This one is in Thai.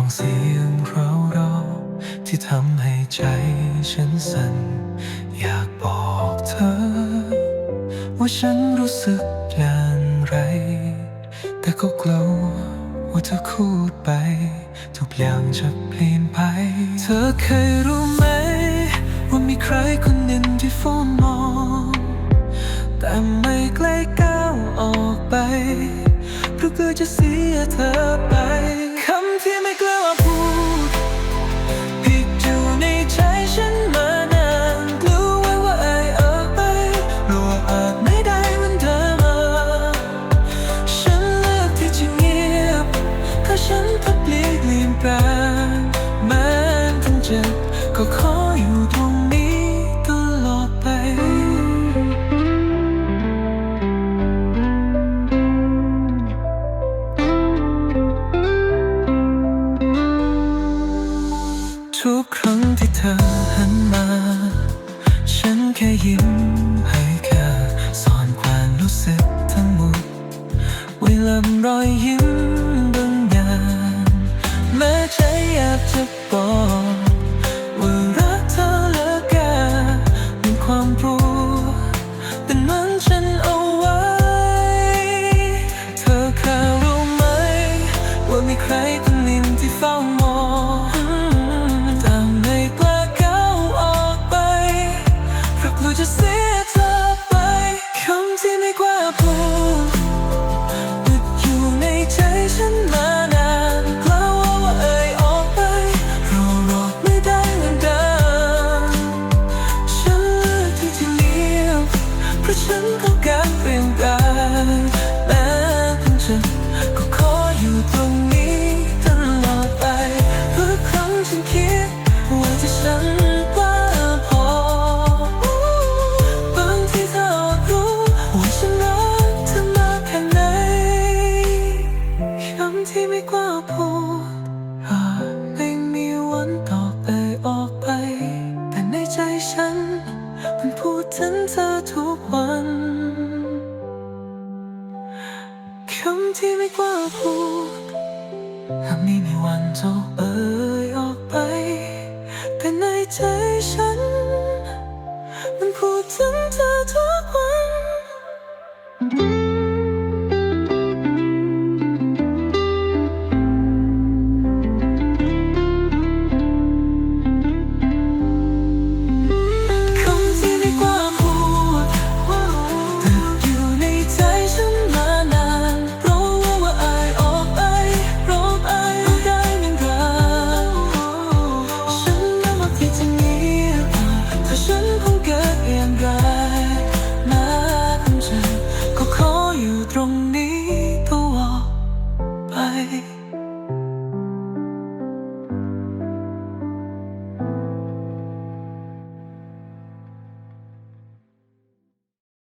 ฟังเสียงเราเราที่ทำให้ใจฉันสั่น อยากบอกเธอ ว่าฉันรู้สึกอย่างไร แต่ก็กลัวว่าเธอพูดไป ทุกอย่างจะเปลี่ยนไป เธอเคยรู้ไหม ว่ามีใครคนหนึ่งที่เฝ้ามอง แต่ไม่ใกล้ก้าวออกไปเพราะกลัวจะเสียเธอไป ที่ไม่กล้าพูดผิดอยู่ในใจฉันมานานกลัวไว้ว่าไอ้เออกไปรู้ว่าอาจไม่ได้มันเดิมฉันเลือกที่จะเงียบเพราะฉันพัดเลียกลี่ยนแปลงแม้ต้งเจ็บก็ขอ แค่ยิ้มให้เธอซ่อนความรู้สึกทั้งหมดไว้ลำรอยยิ้มบางอย่างแม้ใจอยากจะบอก ฉันต้องการเปลี่ยนแปลง ถึงเธอทุกวันคำที่ไม่กล้าพูดอาจไม่มีวันตอบเอ่ย